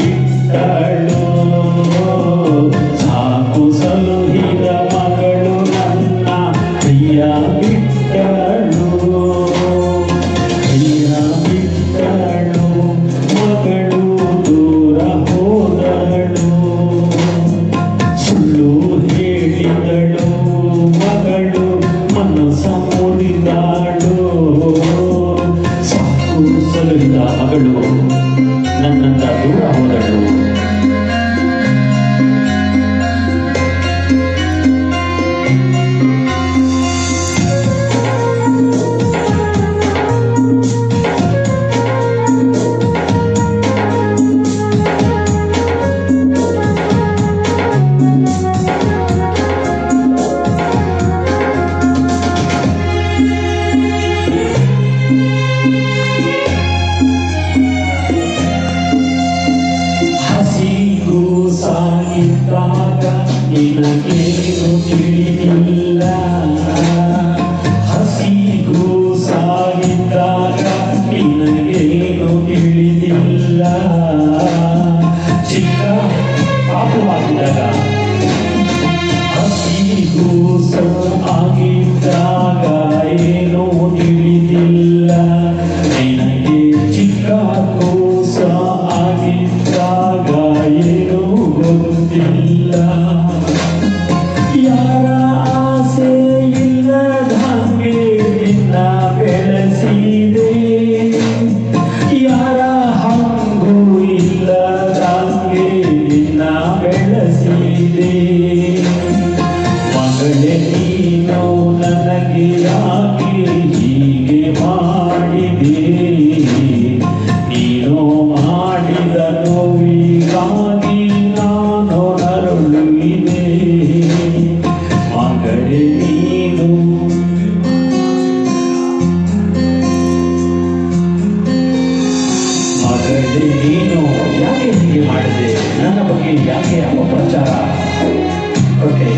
ఇస్తాడు. సాకు సలుహి ಸಾಗಿದ್ದಾಗ ನಿನಗೇನು ತಿಳಿದಿಲ್ಲ. ಹಸಿಗೂ ಸಾಗಿದ್ದಾಗ ನಿನಗೇನು ತಿಳಿದಿಲ್ಲ. ಚಿಕ್ಕ ಪಾಪವಾಗಿದ್ದಾಗ ಹಸಿಗೂ ಆಗಿದ್ದಾಗ ಮಗಳೇ ನೀನು ಮಗಳೇ ನೀನು ಯಾಕೆ ಹೀಗೆ ಮಾಡಿದೆ? ನನ್ನ ಬಗ್ಗೆ ಯಾಕೆ ಅಪಪ್ರಚಾರ? ಓಕೆ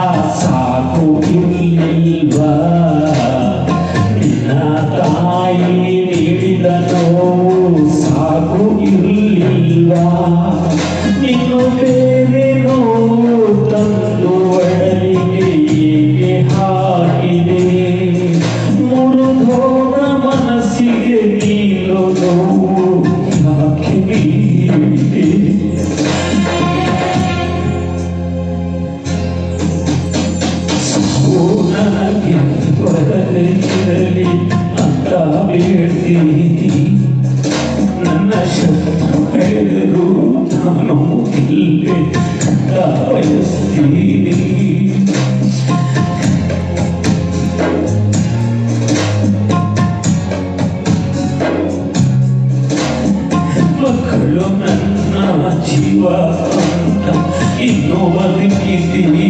ನನಗೆ ಬರಲೇ ಇರಲಿ ಅಂತ ಬೇಡ್ತೀನಿ ನನ್ನ ಶತ್ರು ಹೇಳಿದರು ನಾನು ಇಲ್ಲೇ ಬಯಸ್ತೀನಿ ಮಕ್ಕಳು ನನ್ನ ಜೀವ ಅಂತ ಇನ್ನೂ ಬದುಕಿದ್ದೀನಿ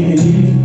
believe